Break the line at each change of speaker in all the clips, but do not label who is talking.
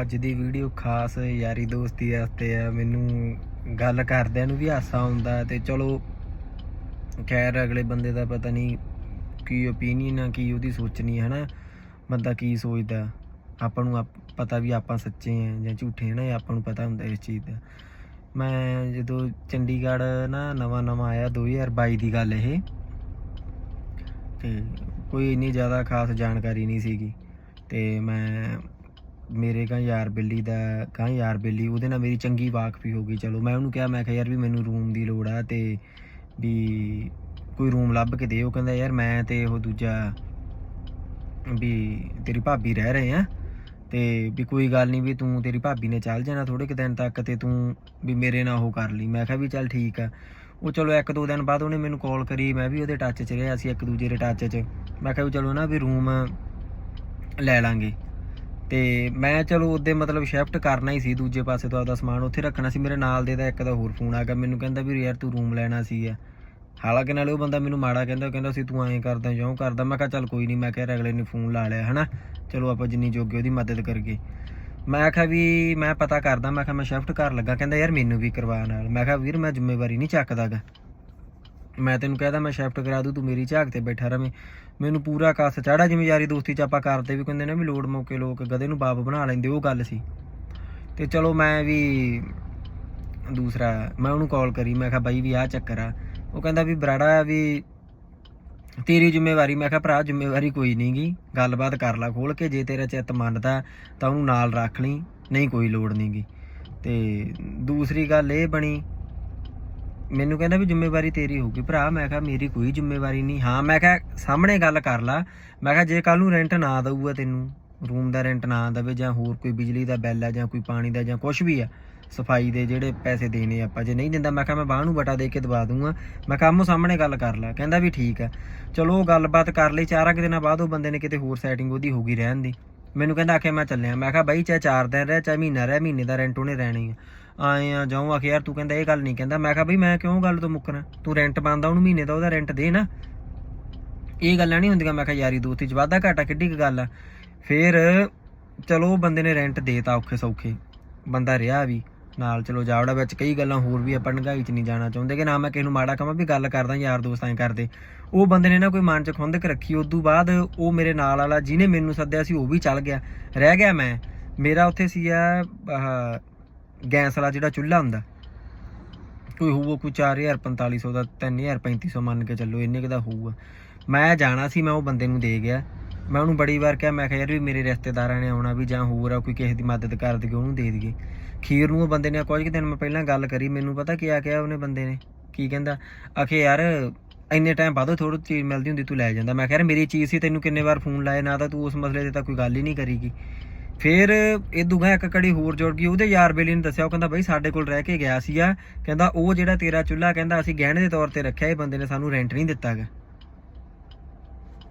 ਅੱਜ ਦੀ ਵੀਡੀਓ ਖਾਸ ਯਾਰੀ ਦੋਸਤੀ ਵਾਸਤੇ ਆ। ਮੈਨੂੰ ਗੱਲ ਕਰਦਿਆਂ ਨੂੰ ਵੀ ਹਾਸਾ ਆਉਂਦਾ ਤੇ ਚਲੋ, ਖੈਰ ਅਗਲੇ ਬੰਦੇ ਦਾ ਪਤਾ ਨਹੀਂ ਕੀ ਓਪੀਨੀਅਨ ਆ, ਕੀ ਉਹਦੀ ਸੋਚਣੀ ਹੈ ਨਾ ਬੰਦਾ ਕੀ ਸੋਚਦਾ? ਆਪਾਂ ਨੂੰ ਆਪ- ਪਤਾ ਵੀ ਆਪਾਂ ਸੱਚੇ ਆ ਜਾਂ ਝੂਠੇ ਆ ਨਾ ਇਹ ਆਪਾਂ ਨੂੰ ਪਤਾ ਹੁੰਦਾ ਇਸ ਚੀਜ਼ ਦਾ। ਮੈਂ ਜਦੋਂ ਚੰਡੀਗੜ੍ਹ ਨਾ ਨਵਾਂ ਨਵਾਂ ਆਇਆ 2022 ਦੀ ਗੱਲ ਇਹ। ਤੇ ਕੋਈ ਇੰਨੀ ਜ਼ਿਆਦਾ ਖਾਸ ਜਾਣਕਾਰੀ ਨਹੀਂ ਸੀਗੀ। ਤੇ ਮੈਂ ਮੇਰੇ ਕਾ ਯਾਰ ਬਿੱਲੀ ਦਾ ਕਾ ਯਾਰ ਬਿੱਲੀ, ਉਹਦੇ ਨਾਲ ਮੇਰੀ ਚੰਗੀ ਵਾਕਫੀ ਹੋ ਗਈ, ਚਲੋ ਮੈਂ ਉਹਨੂੰ ਕਿਹਾ, ਮੈਂ ਕਿਹਾ ਯਾਰ ਵੀ ਮੈਨੂੰ ਰੂਮ ਦੀ ਲੋੜ ਆ ਤੇ ਵੀ ਕੋਈ ਰੂਮ ਲੱਭ ਕੇ ਦੇ, ਉਹ ਕਹਿੰਦਾ ਯਾਰ ਮੈਂ ਤੇ ਉਹ ਦੂਜਾ ਵੀ ਤੇਰੀ ਭਾਬੀ ਰਹਿ ਰਹੇ ਆ ਤੇ ਵੀ ਕੋਈ ਗੱਲ ਨਹੀਂ ਵੀ ਤੂੰ ਤੇਰੀ ਭਾਬੀ ਨੇ ਚੱਲ ਜਾਣਾ ਥੋੜੇ ਕੁ ਦਿਨ ਤੱਕ ਤੇ ਤੂੰ ਵੀ ਮੇਰੇ ਨਾਲ ਉਹ ਕਰ ਲਈ। ਮੈਂ ਕਿਹਾ ਵੀ ਚੱਲ ਠੀਕ ਆ। ਉਹ ਚਲੋ ਇੱਕ ਦੋ ਦਿਨ ਬਾਅਦ ਉਹਨੇ ਮੈਨੂੰ ਕਾਲ ਕਰੀ, ਮੈਂ ਵੀ ਉਹਦੇ ਟੱਚ 'ਚ ਰਿਹਾ ਸੀ ਇੱਕ ਦੂਜੇ ਦੇ ਟੱਚ 'ਚ। ਮੈਂ ਕਿਹਾ ਵੀ ਚਲੋ ਨਾ ਵੀ ਰੂਮ ਲੈ ਲਾਂਗੇ। ਤੇ ਮੈਂ ਚਲੋ ਉਹਦੇ ਮਤਲਬ ਸ਼ਿਫਟ ਕਰਨਾ ਹੀ ਸੀ, ਦੂਜੇ ਪਾਸੇ ਤੋਂ ਆਪਦਾ ਸਮਾਨ ਉੱਥੇ ਰੱਖਣਾ ਸੀ, ਮੇਰੇ ਨਾਲ ਦੇ ਦਾ ਇੱਕ ਦਾ ਹੋਰ ਫੋਨ ਆ ਗਿਆ, ਮੈਨੂੰ ਕਹਿੰਦਾ ਵੀ ਯਾਰ ਤੂੰ ਰੂਮ ਲੈਣਾ ਸੀ ਆ। ਹਾਲਾਂਕਿ ਨਾਲੇ ਉਹ ਬੰਦਾ ਮੈਨੂੰ ਮਾੜਾ ਕਹਿੰਦਾ ਕਹਿੰਦਾ ਸੀ ਤੂੰ ਐਂ ਕਰਦਾ, ਜਿਉਂ ਕਰਦਾ, ਮੈਂ ਕਿਹਾ ਚੱਲ ਕੋਈ ਨਹੀਂ ਮੈਂ ਕਿਹਾ ਯਾਰ ਅਗਲੇ ਨੇ ਫੋਨ ਲਾ ਲਿਆ, ਹਨਾ? ਚਲੋ ਆਪਾਂ ਜਿੰਨੀ ਜੋਗੇ ਉਹਦੀ ਮਦਦ ਕਰਗੇ ਮੈਂ ਆਖਿਆ ਵੀ ਮੈਂ ਪਤਾ ਕਰਦਾ, ਮੈਂ ਕਿਹਾ ਮੈਂ ਸ਼ਿਫਟ ਕਰ ਲੱਗਾ, ਕਹਿੰਦਾ ਯਾਰ ਮੈਨੂੰ ਵੀ ਕਰਵਾ ਨਾਲ। ਮੈਂ ਕਿਹਾ ਵੀਰ ਮੈਂ ਜ਼ਿੰਮੇਵਾਰੀ ਨਹੀਂ ਚੱਕਦਾਗਾ। ਮੈਂ ਤੈਨੂੰ ਕਹਿਦਾ ਮੈਂ ਸ਼ਿਫਟ ਕਰਾ ਦੂੰ, ਤੂੰ ਮੇਰੀ ਝਾਕ ਤੇ ਬੈਠਾ ਰਵੇਂ। ਮੈਨੂੰ ਪੂਰਾ ਕੱਸ ਚੜਾ ਜਿਵੇਂ ਯਾਰੀ ਦੋਸਤੀ ਚ ਆਪਾਂ ਕਰਦੇ ਵੀ ਕਹਿੰਦੇ ਨੇ ਵੀ ਲੋੜ ਮੌਕੇ ਲੋਕ ਗਧੇ ਨੂੰ ਬਾਪ ਬਣਾ ਲੈਂਦੇ, ਉਹ ਗੱਲ ਸੀ। ਤੇ ਚਲੋ ਮੈਂ ਵੀ ਦੂਸਰਾ, ਮੈਂ ਉਹਨੂੰ ਕਾਲ ਕਰੀ, ਮੈਂ ਕਿਹਾ ਬਾਈ ਵੀ ਆਹ ਚੱਕਰ ਆ। ਉਹ ਕਹਿੰਦਾ ਵੀ ਬਰਾੜਾ ਵੀ ਤੇਰੀ ਜ਼ਿੰਮੇਵਾਰੀ, ਮੈਂ ਕਿਹਾ ਭਰਾ ਜ਼ਿੰਮੇਵਾਰੀ ਕੋਈ ਨਹੀਂਗੀ ਗੱਲਬਾਤ ਕਰ ਲੈ ਖੋਲ ਕੇ, ਜੇ ਤੇਰਾ ਚਿੱਤ ਮੰਨਦਾ ਤਾਂ ਉਹਨੂੰ ਨਾਲ ਰੱਖ ਲਈ, ਨਹੀਂ ਕੋਈ ਲੋੜ ਨਹੀਂਗੀ ਤੇ ਦੂਸਰੀ ਗੱਲ ਇਹ ਬਣੀ ਮੈਨੂੰ ਕਹਿੰਦਾ ਵੀ ਜ਼ਿੰਮੇਵਾਰੀ ਤੇਰੀ ਹੋਊਗੀ ਭਰਾ। ਮੈਂ ਕਿਹਾ, ਮੇਰੀ ਕੋਈ ਜ਼ਿੰਮੇਵਾਰੀ ਨਹੀਂ। ਹਾਂ, ਮੈਂ ਕਿਹਾ, ਸਾਹਮਣੇ ਗੱਲ ਕਰ ਲਾ। ਮੈਂ ਕਿਹਾ, ਜੇ ਕੱਲ ਨੂੰ ਰੈਂਟ ਨਾ ਦਊਗਾ ਤੈਨੂੰ ਰੂਮ ਦਾ ਰੈਂਟ ਨਾ ਦੇਵੇ ਜਾਂ ਹੋਰ ਕੋਈ ਬਿਜਲੀ ਦਾ ਬਿੱਲ ਆ ਜਾਂ ਕੋਈ ਪਾਣੀ ਦਾ ਜਾਂ ਕੁਝ ਵੀ ਆ, ਸਫ਼ਾਈ ਦੇ ਜਿਹੜੇ ਪੈਸੇ ਦੇਣੇ ਆਪਾਂ, ਜੇ ਨਹੀਂ ਦਿੰਦਾ, ਮੈਂ ਕਿਹਾ, ਮੈਂ ਬਾਹ ਨੂੰ ਬਟਾ ਦੇ ਕੇ ਦਵਾ ਦੂੰਗਾ ਮੈਂ ਕਿਹਾ ਸਾਹਮਣੇ ਗੱਲ ਕਰ ਲਾ। ਕਹਿੰਦਾ ਵੀ ਠੀਕ ਆ। ਚਲੋ, ਉਹ ਗੱਲਬਾਤ ਕਰ ਲਈ। ਚਾਰਾਂ ਕੁ ਦਿਨਾਂ ਬਾਅਦ ਉਹ ਬੰਦੇ ਨੇ ਕਿਤੇ ਹੋਰ ਸੈਟਿੰਗ ਉਹਦੀ ਹੋ ਗਈ ਰਹਿਣ ਦੀ। ਮੈਨੂੰ ਕਹਿੰਦਾ, ਆਖੇ ਮੈਂ ਚੱਲਿਆ। ਮੈਂ ਕਿਹਾ, ਬਾਈ, ਚਾਹੇ 4 ਦਿਨ ਰਹਿ, ਚਾਹੇ ਮਹੀਨਾ ਰਹਿ, ਮਹੀਨੇ ਦਾ ਰੈਂਟ ਉਹਨੇ ਰਹਿਣਾ ਆ। ਆਏ ਆ ਜਾਉਂ ਆਖੇ, ਯਾਰ ਤੂੰ ਕਹਿੰਦਾ ਇਹ ਗੱਲ ਨਹੀਂ ਕਹਿੰਦਾ। ਮੈਂ ਕਿਹਾ, ਬਈ, ਮੈਂ ਕਿਉਂ ਗੱਲ ਤੋਂ ਮੁੱਕਣਾ ਤੂੰ ਰੈਂਟ ਬੰਦਾ ਉਹਨੂੰ ਮਹੀਨੇ ਦਾ ਉਹਦਾ ਰੈਂਟ ਦੇ ਨਾ। ਇਹ ਗੱਲਾਂ ਨਹੀਂ ਹੁੰਦੀਆਂ। ਮੈਂ ਕਿਹਾ, ਯਾਰੀ ਦੋਸਤੀ ਚ ਵਾਧਾ ਘਾਟਾ, ਕਿੱਡੀ ਕੁ ਗੱਲ ਆ? ਫਿਰ ਚਲੋ, ਉਹ ਬੰਦੇ ਨੇ ਰੈਂਟ ਦੇਤਾ ਔਖੇ ਸੌਖੇ। ਬੰਦਾ ਰਿਹਾ ਵੀ, ਨਾਲ ਚਲੋ ਜਾਵੜਾ ਵਿੱਚ ਕਈ ਗੱਲਾਂ ਹੋਰ ਵੀ ਆਪਾਂ ਡੰਗਾਈ ਚ ਨਹੀਂ ਜਾਣਾ ਚਾਹੁੰਦੇ ਕਿ ਨਾ ਮੈਂ ਕਿਸੇ ਨੂੰ ਮਾੜਾ ਕਹਾਂ ਵੀ ਗੱਲ ਕਰਦਾ, ਯਾਰ ਦੋਸਤਾਂ ਹੀ ਕਰਦੇ। ਉਹ ਬੰਦੇ ਨੇ ਨਾ ਕੋਈ ਮਨ ਚ ਖੁੰਦਕ ਰੱਖੀ। ਉਦੋਂ ਬਾਅਦ ਉਹ ਮੇਰੇ ਨਾਲ ਵਾਲਾ, ਜਿਹਨੇ ਮੈਨੂੰ ਸੱਦਿਆ ਸੀ, ਉਹ ਵੀ ਚੱਲ ਗਿਆ। ਰਹਿ ਗਿਆ ਮੈਂ। ਮੇਰਾ ਉੱਥੇ ਸੀ ਆ ਗੈਸ ਵਾਲਾ ਜਿਹੜਾ ਚੁੱਲ੍ਹਾ ਹੁੰਦਾ, ਕੋਈ ਹੋਊਗਾ ਕੋਈ 4000 4500 ਦਾ 3000 3500 ਮੰਨ ਕੇ ਚੱਲੋ, ਇੰਨੇ ਕੁ ਦਾ ਹੋਊਗਾ। ਮੈਂ ਜਾਣਾ ਸੀ, ਮੈਂ ਉਹ ਬੰਦੇ ਨੂੰ ਦੇ ਗਿਆ। ਮੈਂ ਉਹਨੂੰ ਬੜੀ ਵਾਰ ਕਿਹਾ, ਮੈਂ ਕਿਹਾ, ਯਾਰ ਵੀ ਮੇਰੇ ਰਿਸ਼ਤੇਦਾਰਾਂ ਨੇ ਆਉਣਾ ਵੀ ਜਾਂ ਹੋਰ ਆ, ਕੋਈ ਕਿਸੇ ਦੀ ਮਦਦ ਕਰ ਦਈਏ ਉਹਨੂੰ ਦੇ ਦਈਏ। ਖੀਰ ਨੂੰ ਉਹ ਬੰਦੇ ਨੇ ਕੁਝ ਕੁ ਦਿਨ ਮੈਂ ਪਹਿਲਾਂ ਗੱਲ ਕਰੀ, ਮੈਨੂੰ ਪਤਾ ਕੀ ਆ ਕਿਹਾ ਉਹਨੇ ਬੰਦੇ ਨੇ? ਕੀ ਕਹਿੰਦਾ? ਆਖੇ ਯਾਰ, ਇੰਨੇ ਟਾਈਮ ਬਾਅਦ ਥੋੜੀ ਚੀਜ਼ ਮਿਲਦੀ ਹੁੰਦੀ, ਤੂੰ ਲੈ ਜਾਂਦਾ। ਮੈਂ ਕਿਹਾ, ਯਾਰ ਮੇਰੀ ਚੀਜ਼ ਸੀ, ਤੈਨੂੰ ਕਿੰਨੇ ਵਾਰ ਫੋਨ ਲਾਇਆ, ਨਾ ਤਾਂ ਤੂੰ ਉਸ ਮਸਲੇ ਤੇ ਤਾਂ ਕੋਈ ਗੱਲ ਹੀ ਨਹੀਂ ਕਰੀਗੀ। ਫਿਰ ਇਹ ਦੁਗਾ ਇੱਕ ਕੜੀ ਹੋਰ ਜੁੜ ਗਈ, ਉਹਦੇ ਯਾਰ ਬੇਲੀ ਨੇ ਦੱਸਿਆ, ਉਹ ਕਹਿੰਦਾ ਬਈ ਸਾਡੇ ਕੋਲ ਰਹਿ ਕੇ ਗਿਆ ਸੀਗਾ, ਕਹਿੰਦਾ ਉਹ ਜਿਹੜਾ ਤੇਰਾ ਚੁੱਲ੍ਹਾ, ਕਹਿੰਦਾ ਅਸੀਂ ਗਹਿਣੇ ਦੇ ਤੌਰ ਤੇ ਰੱਖਿਆ, ਇਹ ਬੰਦੇ ਨੇ ਸਾਨੂੰ ਰੈਂਟ ਨਹੀਂ ਦਿੱਤਾਗਾ।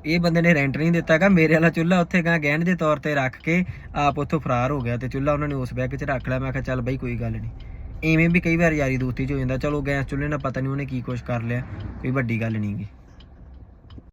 ਇਹ ਬੰਦੇ ਨੇ ਰੈਂਟ ਨਹੀਂ ਦਿੱਤਾਗਾ, ਮੇਰੇ ਵਾਲਾ ਚੁੱਲ੍ਹਾ ਉੱਥੇ ਗਾ ਗਹਿਣੇ ਦੇ ਤੌਰ ਤੇ ਰੱਖ ਕੇ ਆਪ ਉੱਥੋਂ ਫਰਾਰ ਹੋ ਗਿਆ ਤੇ ਚੁੱਲ੍ਹਾ ਉਹਨਾਂ ਨੇ ਉਸ ਬੈਗ 'ਚ ਰੱਖ ਲਿਆ, ਮੈਂ ਕਿਹਾ ਚੱਲ ਬਈ ਕੋਈ ਗੱਲ ਨਹੀਂ ਐਵੇਂ ਵੀ ਕਈ ਵਾਰ ਯਾਰੀ ਦੋਸਤੀ 'ਚ ਹੋ ਜਾਂਦਾ, ਚਲੋ ਗੈਸ ਚੁੱਲ੍ਹੇ ਨਾਲ ਪਤਾ ਨਹੀਂ ਉਹਨੇ ਕੀ ਕੁਛ ਕਰ ਲਿਆ, ਕੋਈ ਵੱਡੀ ਗੱਲ ਨਹੀਂਗੀ